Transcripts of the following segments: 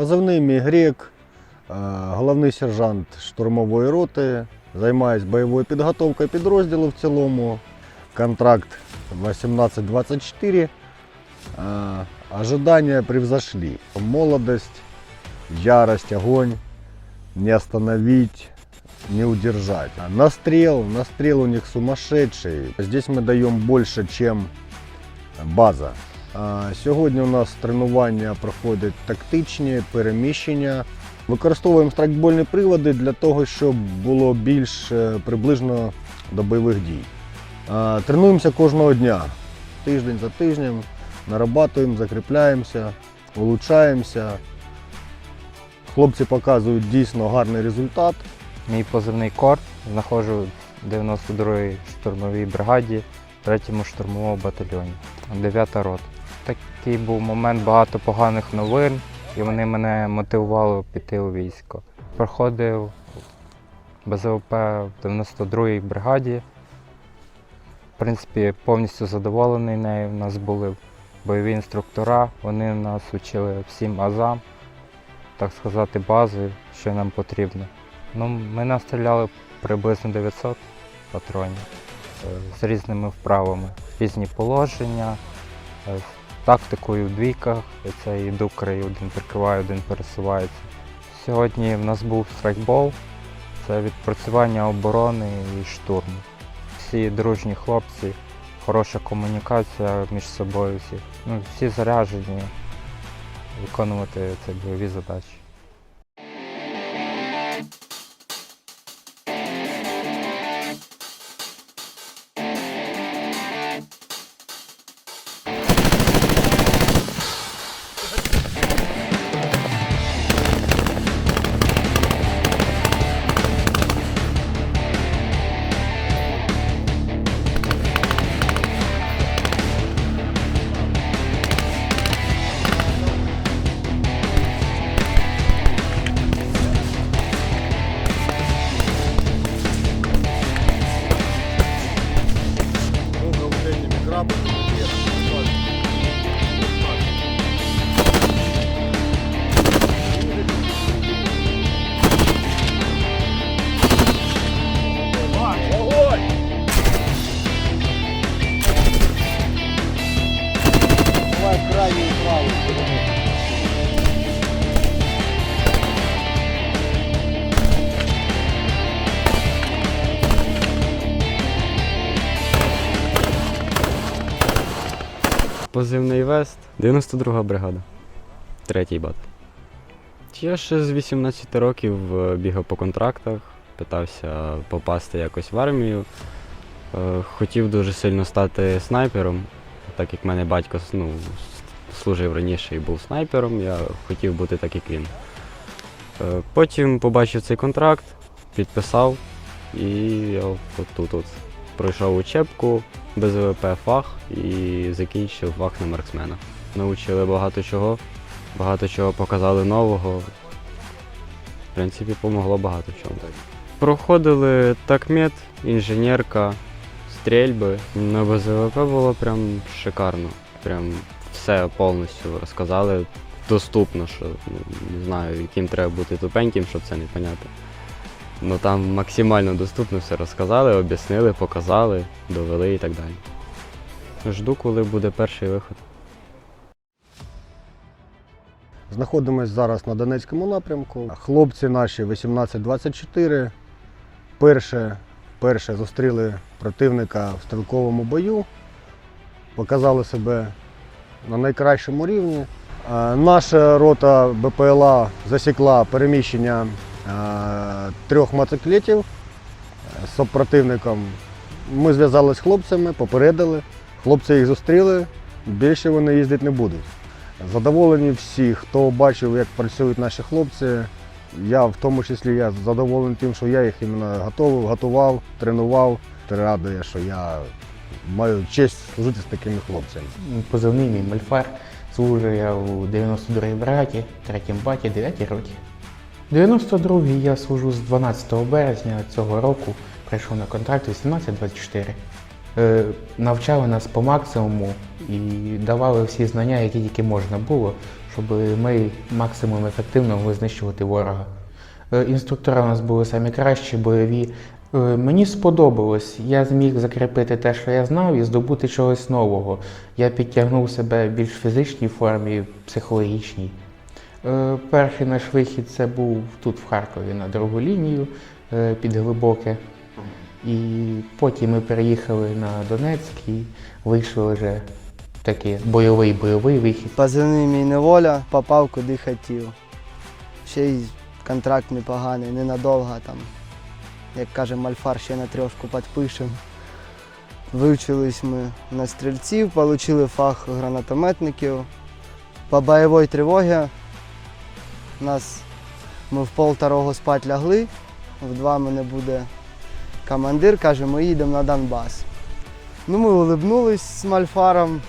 Позивний мій грек, е, головний сержант штурмової роти. Займаюсь бойовою підготовкою підрозділу в цілому. Контракт 18-24. Э, Ожидания превзошли. Молодость, ярость, огонь. Не остановить, не удержать. Настрел, настрел у них сумасшедший. Здесь мы даем больше, чем база. Сьогодні у нас тренування проходять тактичні, переміщення. Використовуємо страйкбольні приводи для того, щоб було більш е, приближно до бойових дій. Тренуємося кожного дня, тиждень за тижнем, нарабатуємо, закріпляємося, улучшаємося. Хлопці показують дійсно гарний результат. Мій позивний кор знаходжу в 92-й штурмовій бригаді, 3-му штурмовому батальйоні, 9 рота. Такий був момент багато поганих новин, і вони мене мотивували піти у військо. Проходив БЗВП в 92-й бригаді. В принципі, повністю задоволений нею. У нас були бойові інструктора, вони нас вчили всім азам, так сказати, бази, що нам потрібно. Ну, ми настріляли приблизно 900 патронів е, з різними вправами, різні положення, е, тактикою в двійках, це іду дукри, і один прикриває, один пересувається. Сьогодні в нас був страйкбол, це відпрацювання оборони і штурму. Всі дружні хлопці, хороша комунікація між собою, всі, ну, всі заряжені виконувати ці бойові задачі. Позивний Вест, 92 бригада, третій бат. Я ще з 18 років е, бігав по контрактах, питався попасти якось в армію. Е, Хотів дуже сильно стати снайпером, так як в мене батько ну, служив раніше і був снайпером, я хотів бути так, як він. Е, Потім побачив цей контракт, підписав і я тут от пройшов учебку, БЗВП фах і закінчив фах на марксмена. Научили багато чого, багато чого показали нового. В принципі, помогло багато чому. Проходили такмет, інженерка, стрільби. На БЗВП було прям шикарно. Прям все повністю розказали. Доступно, що ну, не знаю, яким треба бути тупеньким, щоб це не поняти. Ну там максимально доступно все розказали, об'яснили, показали, довели і так далі. Жду, коли буде перший виход. Знаходимося зараз на Донецькому напрямку. Хлопці наші 18-24 перше, перше зустріли противника в стрілковому бою, показали себе на найкращому рівні. Е, Наша рота БПЛА засікла переміщення трьох мотоциклетів е, з супротивником. Ми зв'язалися з хлопцями, попередили. Хлопці їх зустріли, більше вони їздити не будуть. Задоволені всі, хто бачив, як працюють наші хлопці. Я в тому числі я задоволений тим, що я їх іменно готував, готував, тренував. Радує, що я маю честь служити з такими хлопцями. Позивний мій Мальфар. Служу я у 92-й бригаді, 3-м баті, 9 років. 92-й я служу з 12 березня цього року, прийшов на контракт 18-24. Е, навчали нас по максимуму і давали всі знання, які тільки можна було, щоб ми максимум ефективно могли знищувати ворога. Е, Інструктори у нас були самі кращі, бойові. Е, Мені сподобалось, я зміг закріпити те, що я знав, і здобути чогось нового. Я підтягнув себе в більш фізичній формі, психологічній. Е, Перший наш вихід це був тут, в Харкові, на другу лінію е, під Глибоке. І потім ми переїхали на Донецьк і вийшли вже такий бойовий бойовий вихід. Позивний мій неволя, попав куди хотів. Ще й контракт непоганий, ненадовго там. Як каже Мальфар, ще на трьошку підпишемо. Вивчились ми на стрільців, отримали фах гранатометників. По бойовій тривогі нас ми в пол второго спать лягли, в два мене буде командир, каже, ми їдемо на Донбас. Ну, ми улибнулись з Мальфаром,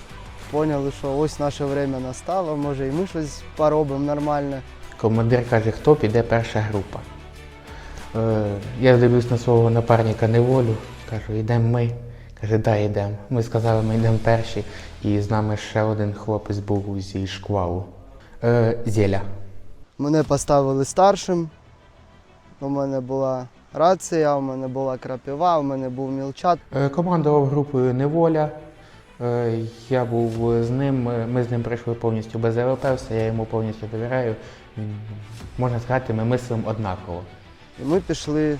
поняли, що ось наше время настало, може і ми щось поробимо нормально. Командир каже, хто піде перша група. Е, я дивлюсь на свого напарника неволю, кажу, йдемо ми. Каже, да, йдемо. Ми сказали, ми йдемо перші, і з нами ще один хлопець був зі шквалу. Е, Зеля. Мене поставили старшим. У мене була рація, у мене була крапива, у мене був мілчат. Е, Командував групою Неволя. Е, Я був з ним, е, ми з ним прийшли повністю без ЛП, все, я йому повністю довіряю. Можна сказати, ми мислимо однаково. І ми пішли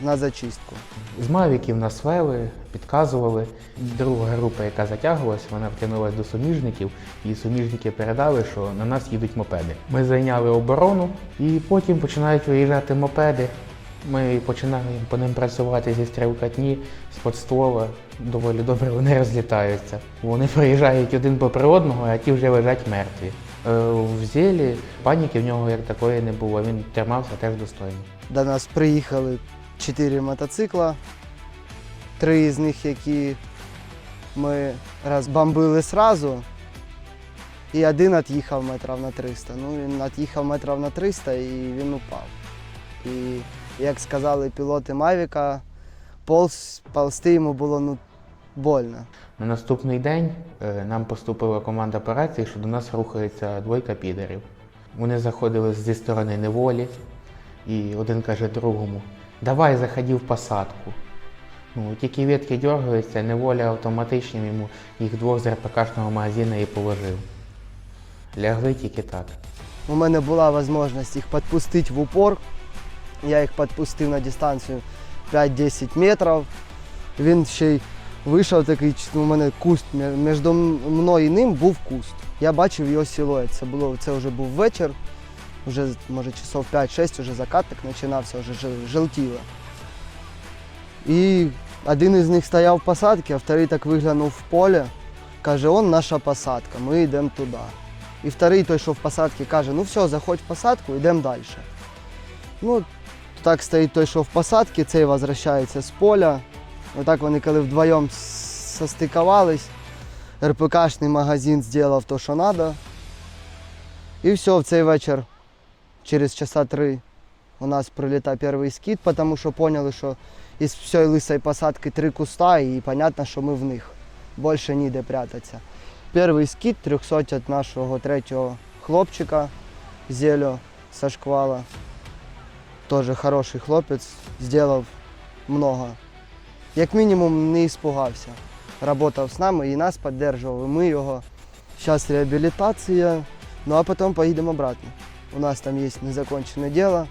на зачистку. З мавіків нас вели, підказували. Друга група, яка затягувалася, вона втягнулася до суміжників, і суміжники передали, що на нас їдуть мопеди. Ми зайняли оборону, і потім починають виїжджати мопеди. Ми починаємо по ним працювати зі стрілкатні, з подствола. Доволі добре вони розлітаються. Вони проїжджають один попри одного, а ті вже лежать мертві. Е, В зілі паніки в нього як такої не було. Він тримався теж достойно. До нас приїхали чотири мотоцикла, три з них, які ми розбомбили одразу, і один від'їхав метрів на 300. Ну, він від'їхав метрів на 300 і він упав. І як сказали пілоти Мавіка, полз, ползти йому було ну, больно. На наступний день е, нам поступила команда операції, що до нас рухається двойка підерів. Вони заходили зі сторони неволі, і один каже другому: давай заходи в посадку. Ну, тільки ветки дергаються, неволя автоматично йому їх двох з РПКшного магазину і положив. Лягли тільки так. У мене була можливість їх підпустити в упор. Я їх підпустив на дистанцію 5-10 метрів. Він ще й вийшов такий, у мене куст між мною і ним був куст. Я бачив його силует. Це було це вже був вечір, вже може часов 5-6, вже закат так починався, вже жел- желтіло. І один із них стояв в посадці, а вторий так виглянув в поле. Каже, он наша посадка, ми йдемо туди. І вторий той, що в посадці, каже, ну все, заходь в посадку, йдемо далі. Ну, так стоїть той, що в посадці, цей возвращається з поля. Отак вони коли вдвоєм состикувались, РПКшний магазин зробив те, що треба. І все, в цей вечір, через часа три, у нас прилітає перший скид, тому що поняли, що із всієї лисої посадки три куста, і зрозуміло, що ми в них. Більше ніде прятатися. Перший скид 300 від нашого третього хлопчика Зелю со шквала. Тоже хороший хлопець, зробив много. Як мінімум не іспугався. Работав з нами і нас підтримував, ми його. Зараз реабілітація, ну а потім поїдемо обратно. У нас там есть незаконченное діло.